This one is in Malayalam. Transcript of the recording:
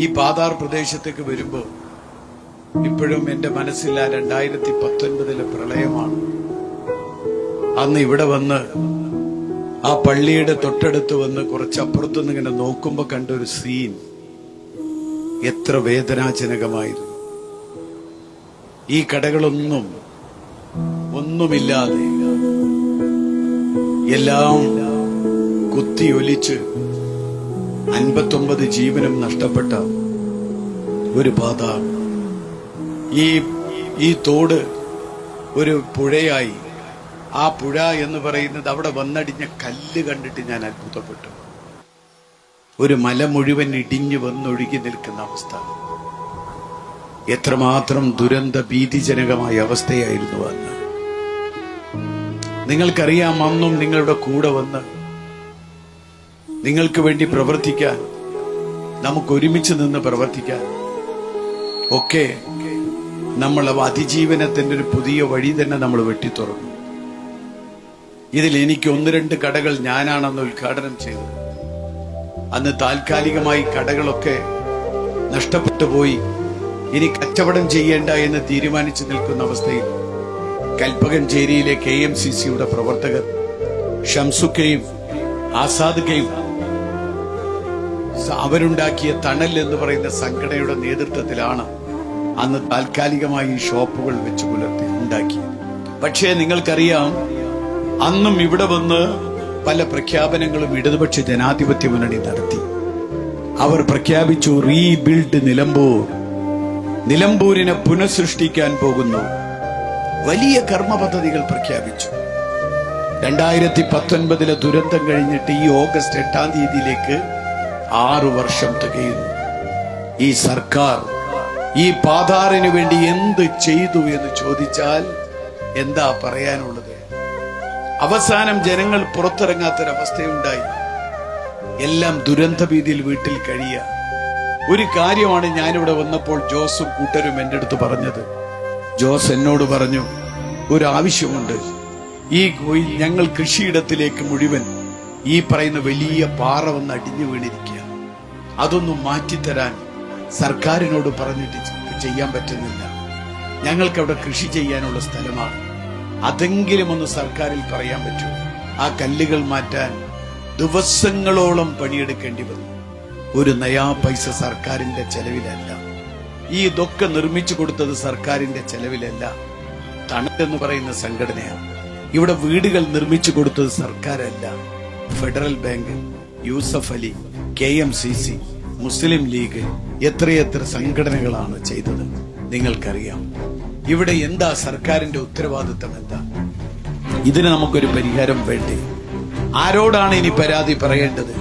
ഈ പാതാർ പ്രദേശത്തേക്ക് വരുമ്പോൾ ഇപ്പോഴും എന്റെ മനസ്സിൽ ആ രണ്ടായിരത്തി പത്തൊൻപതിലെ പ്രളയമാണ്. അന്ന് ഇവിടെ വന്ന് ആ പള്ളിയുടെ തൊട്ടടുത്ത് വന്ന് കുറച്ചപ്പുറത്തുനിന്ന് ഇങ്ങനെ നോക്കുമ്പോൾ കണ്ട ഒരു സീൻ എത്ര വേദനാജനകമായിരുന്നു. ഈ കടകളൊന്നും ഒന്നുമില്ലാതെ എല്ലാം കുത്തിയൊലിച്ച് അൻപത്തൊമ്പത് ജീവനും നഷ്ടപ്പെട്ട ഒരു പാത ഈ ഈ തോട് ഒരു പുഴയായി. ആ പുഴ എന്ന് പറയുന്നത് അവിടെ വന്നടിഞ്ഞ കല്ല് കണ്ടിട്ട് ഞാൻ അത്ഭുതപ്പെട്ടു. ഒരു മല മുഴുവൻ ഇടിഞ്ഞു വന്നൊഴുകി നിൽക്കുന്ന അവസ്ഥ. എത്രമാത്രം ദുരന്ത ഭീതിജനകമായ അവസ്ഥയായിരുന്നു അന്ന്. നിങ്ങൾക്കറിയാം അന്നും നിങ്ങളുടെ കൂടെ വന്ന് നിങ്ങൾക്ക് വേണ്ടി പ്രവർത്തിക്കാൻ നമുക്ക് ഒരുമിച്ച് നിന്ന് പ്രവർത്തിക്കാൻ. ഒക്കെ നമ്മൾ അതിജീവനത്തിന്റെ ഒരു പുതിയ വഴി തന്നെ നമ്മൾ വെട്ടിത്തുറന്നു ഇതിൽ എനിക്ക് ഒന്ന് രണ്ട് കടകൾ ഞാനാണെന്ന് ഉദ്ഘാടനം ചെയ്തത്. അന്ന് താൽക്കാലികമായി കടകളൊക്കെ നഷ്ടപ്പെട്ടു പോയി. ഇനി കച്ചവടം ചെയ്യേണ്ട എന്ന് തീരുമാനിച്ചു നിൽക്കുന്ന അവസ്ഥയിൽ കൽപ്പകഞ്ചേരിയിലെ കെ എം സി സിയുടെ പ്രവർത്തകർ ഷംസുക്കയും ആസാദുക്കയും അവരുണ്ടാക്കിയ തണൽ എന്ന് പറയുന്ന സംഘടനയുടെ നേതൃത്വത്തിലാണ് അന്ന് താൽക്കാലികമായി ഈ ഷോപ്പുകൾ വെച്ച് പുലർത്തി ഉണ്ടാക്കിയത്. പക്ഷേ നിങ്ങൾക്കറിയാം അന്നും ഇവിടെ വന്ന് പല പ്രഖ്യാപനങ്ങളും ഇടതുപക്ഷ ജനാധിപത്യ മുന്നണി നടത്തി. അവർ പ്രഖ്യാപിച്ചു റീബിൽഡ് നിലമ്പൂർ. നിലമ്പൂരിനെ പുനഃസൃഷ്ടിക്കാൻ പോകുന്നു. വലിയ കർമ്മ പദ്ധതികൾ പ്രഖ്യാപിച്ചു. രണ്ടായിരത്തി പത്തൊൻപതിലെ ദുരന്തം കഴിഞ്ഞിട്ട് ഈ ഓഗസ്റ്റ് എട്ടാം തീയതിയിലേക്ക് ആറു വർഷം തികയുന്നു. ഈ സർക്കാർ ഈ പാതാറിന് വേണ്ടി എന്ത് ചെയ്തു എന്ന് ചോദിച്ചാൽ എന്താ പറയാനുള്ളത്? അവസാനം ജനങ്ങൾ പുറത്തിറങ്ങാത്തൊരവസ്ഥയുണ്ടായി. എല്ലാം ദുരന്ത ഭീതിയിൽ വീട്ടിൽ കഴിയ. ഒരു കാര്യമാണ് ഞാനിവിടെ വന്നപ്പോൾ ജോസും കൂട്ടരും എന്റെ അടുത്ത് പറഞ്ഞത്. ജോസ് എന്നോട് പറഞ്ഞു ഒരു ആവശ്യമുണ്ട് ഈ ഞങ്ങൾ കൃഷിയിടത്തിലേക്ക് മുഴുവൻ ഈ പറയുന്ന വലിയ പാറ വന്ന് അടിഞ്ഞു വീണിരിക്കുക അതൊന്നും മാറ്റിത്തരാൻ സർക്കാരിനോട് പറഞ്ഞിട്ട് ചെയ്യാൻ പറ്റുന്നില്ല. ഞങ്ങൾക്ക് അവിടെ കൃഷി ചെയ്യാനുള്ള സ്ഥലമാണ്. അതെങ്കിലും ഒന്ന് സർക്കാരിൽ പറയാൻ പറ്റൂ. ആ കല്ലുകൾ മാറ്റാൻ ദിവസങ്ങളോളം പണിയെടുക്കേണ്ടി വന്നു. ഒരു നയാ പൈസ സർക്കാരിന്റെ ചെലവിലല്ല. ഈ ഇതൊക്കെ നിർമ്മിച്ചു കൊടുത്തത് സർക്കാരിന്റെ ചെലവിലല്ല. എന്ന് പറയുന്ന സംഘടനയാണ്. ഇവിടെ വീടുകൾ നിർമ്മിച്ചു കൊടുത്തത് സർക്കാരല്ല. Federal bank Yusuf Ali K M C C Muslim league എത്രയെത്ര സംഘടനകളാണ് ചെയ്തത്? നിങ്ങൾക്കറിയാം. ഇവിടെ എന്താ സർക്കാരിന്റെ ഉത്തരവാദിത്തം എന്താ? ഇതിന് നമുക്കൊരു പരിഹാരം വേണ്ടേ? ആരോടാണ് ഇനി പരാതി പറയേണ്ടത്?